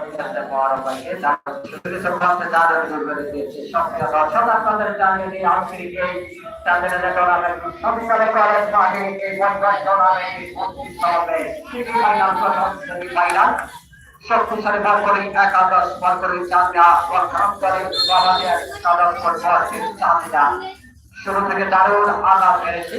Mister মহারমাকে শুধু সংক্রান্ত দারুণ বিবরণ দিয়েছে সক্রিয় দর্শক আপনাদের জানিয়ে শক্তিশালী বল করে একাদশ বল করে চাঁদা শুরু থেকে দারুণ আঘাত মেরেছে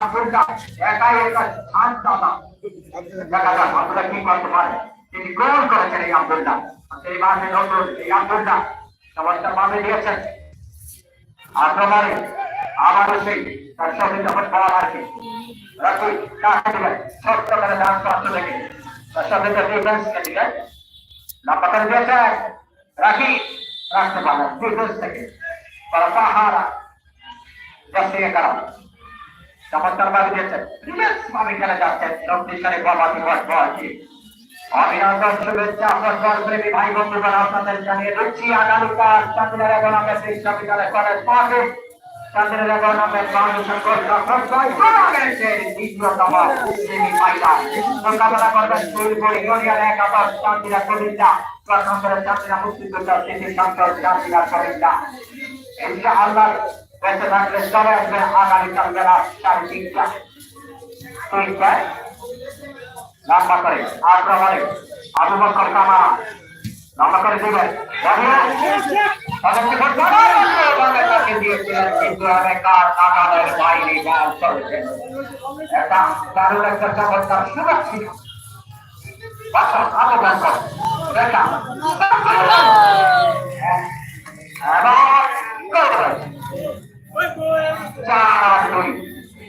আব্দুল্লাহ একাই একা স্থান দাদা দেখা যাক আব্দুল্লাহ কি করতে পারে তিনি গোল করেছেন এই আব্দুল্লাহ সেই মাঠে নতুন এই আব্দুল্লাহ চমৎকার ভাবে দিয়েছেন আক্রমণে আবারও সেই তার সঙ্গে যখন বল আছে রাখি কাকে দিলেন ছোট্ট করে ডান প্রান্ত থেকে তার সাথে তার ডিফেন্সকে দিলেন লম্বা করে দিয়েছেন রাখি রাখতে পারলেন ডিফেন্স থেকে তারা পাহারা জাস্টিকে কারণ চমৎকার ভাবে দিয়েছেন রিল্যাক্স ভাবে খেলে যাচ্ছেন শক্তিশালী বলবাদী বল বলছি? অভিনন্দন, শুভেচ্ছা ফুটবল প্রেমী ভাই বন্ধুগণ, আপনাদের জানিয়ে দিচ্ছি আগামীকাল চন্দ্রের এগোনামে বিশ্ববিদ্যালয় কলেজ মাঠে চন্দ্রের এগোনামে ফাউন্ডেশন কোর্স ফুটবল টুর্নামেন্টের দ্বিতীয়তম সেমি ফাইনাল মোকাবেলা করবেন দুই ইউনিয়ন একাদশ চান্দিরা কবিতা। প্রথম করে চান্দিরা মুক্তিযোদ্ধা, সিটি সংসদ চান্দিরা কবিতা। ইনশাআল্লাহ বেঁচে থাকলে চলে আসবে আগামীকাল বেলা সাড়ে তিনটা। তিনটায় লম্বা করে আক্রমণে আবু বকর কামা লম্বা করে দিবেন কিন্তু এলাকার নাগালের বাইরে বল চলছে এটা দারুণ একটা চমৎকার সুরক্ষিত বাচ্চা আবেদন কর দেখা। চার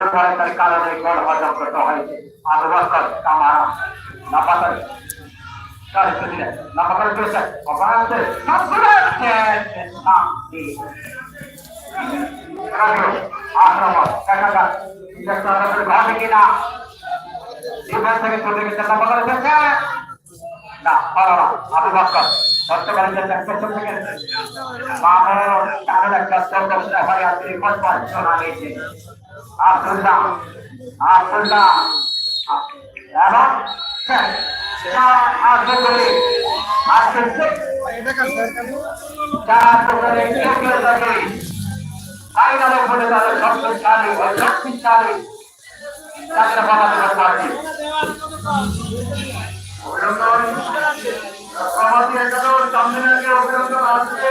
তার কারণে গোল হজম করতে হয়েছে আবু বকর কামারা নাপাতার কারে দিলে নাপাতার পেছে অপরাধে সবগুলোকে শান্তি আক্রমণ দেখা যাক এটা আমাদের ভাবে কিনা জীবন থেকে চলে গেছে নাপাতার পেছে না, পারো না, আবু বকর ধরতে পারেন যে পেছন থেকে মামুন তাদের একটা প্রদর্শন হয়, আর তিনি কোন পাঁচ শোনা গেছে আব্দুল্লাহ আব্দুল্লাহ এবং আব্দুল আসছে চার করে কেউ কেউ থাকে ফাইনালে বলে তাদের শক্তিশালী শক্তিশালী তাদের বাবা পারছে প্রবাদী একাদশ চান্দিনাকে অভিনন্দন আসছে